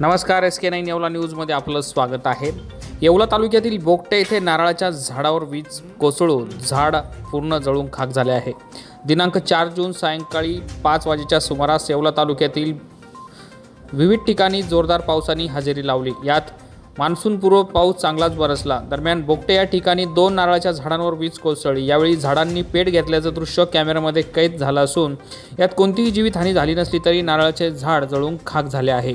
नमस्कार S K nine Yeola न्यूजमध्ये आपलं स्वागत आहे. येवला तालुक्यातील बोगटे येथे नारळाच्या झाडावर वीज कोसळून झाड पूर्ण जळून खाक झाले आहे. दिनांक चार जून सायंकाळी पाच वाजेच्या सुमारास येवला तालुक्यातील विविध ठिकाणी जोरदार पावसाने हजेरी लावली. यात मान्सूनपूर्व पाऊस चांगलाच बरसला. दरम्यान बोगटे या ठिकाणी दोन नारळाच्या झाडांवर वीज कोसळली. यावेळी झाडांनी पेट घेतल्याचं दृश्य कॅमेऱ्यामध्ये कैद झालं असून यात कोणतीही जीवितहानी झाली नसली तरी नारळाचे झाड जळून खाक झाले आहे.